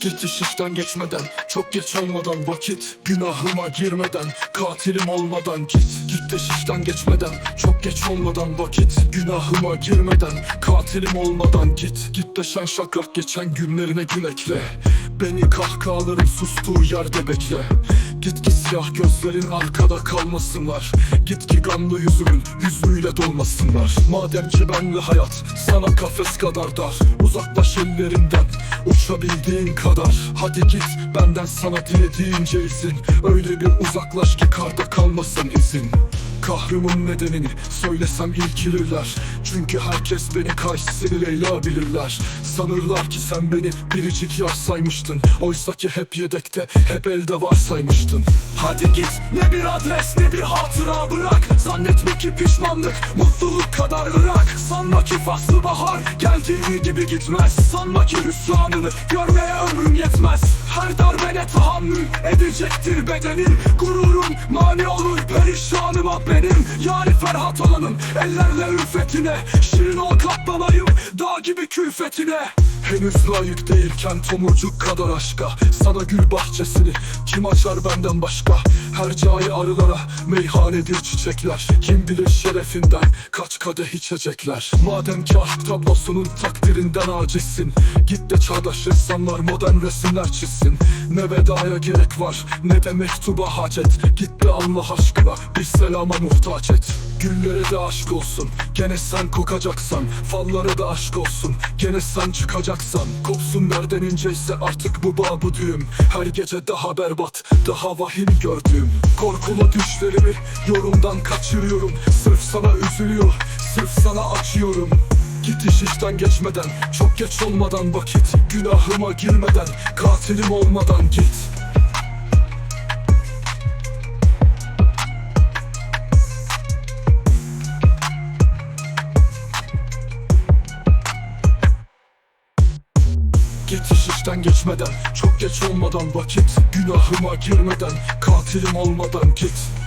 Git iş işten geçmeden Çok geç olmadan vakit Günahıma girmeden Katilim olmadan git. Git iş işten geçmeden Çok geç olmadan vakit Günahıma girmeden Katilim olmadan git. Git de şen şakrak geçen günlerine gül ekle Beni kahkahaların sustuğu yerde bekle. Git ki siyah gözlerin arkada kalmasınlar. Git ki gamlı yüzümün hüznüyle dolmasınlar. Madem ki benle hayat sana kafes kadar dar Uzaklaş ellerimden uçabildiğin kadar. Hadi git benden sana dilediğince izin Öyle bir uzaklaş ki karda kalmasın izin Kahrımın nedenini söylesem ilkilirler. Çünkü herkes beni karşısını Leyla bilirler. Sanırlar ki sen beni biricik yar saymıştın. Oysa ki hep yedekte hep elde var saymıştın. Hadi git ne bir adres ne bir hatıra bırak. Zannetme ki pişmanlık mutluluk kadar ırak. Sanma ki faslı bahar geldiği gibi gitmez. Sanma ki hüsranını görmeye ömrüm yetmez Her darbene tahammül edecektir bedenim. Gururum mani olur perişanıma benim. Yani Ferhat olanım ellerle ülfetine Şirin ol katlanayım dağ gibi külfetine Henüz layık değilken tomurcuk kadar aşka. Sana gül bahçesini kim açar benden başka? Her cahil arılara meyhanedir çiçekler. Kim bilir şerefinden kaç kadeh içecekler. Madem ki aşk tablosunun takdirinden acizsin Git de çağdaş ressamlar modern resimler çizsin. Ne vedaya gerek var ne de mektuba hacet. Git de Allah aşkına bir selama muhtaç et. Güllere de aşk olsun Gene sen kokacaksan Fallara da aşk olsun Gene sen çıkacaksan Kopsun nereden inceyse artık bu bağ bu düğüm. Her gece daha berbat Daha vahim gördüğüm Korkula düşlerimi Yorumdan kaçırıyorum. Sırf sana üzülüyor Sırf sana açıyorum Git iş işten geçmeden Çok geç olmadan vakit Günahıma girmeden Katilim olmadan git İşten geçmeden Çok geç olmadan vakit. Günahıma girmeden Katilim olmadan git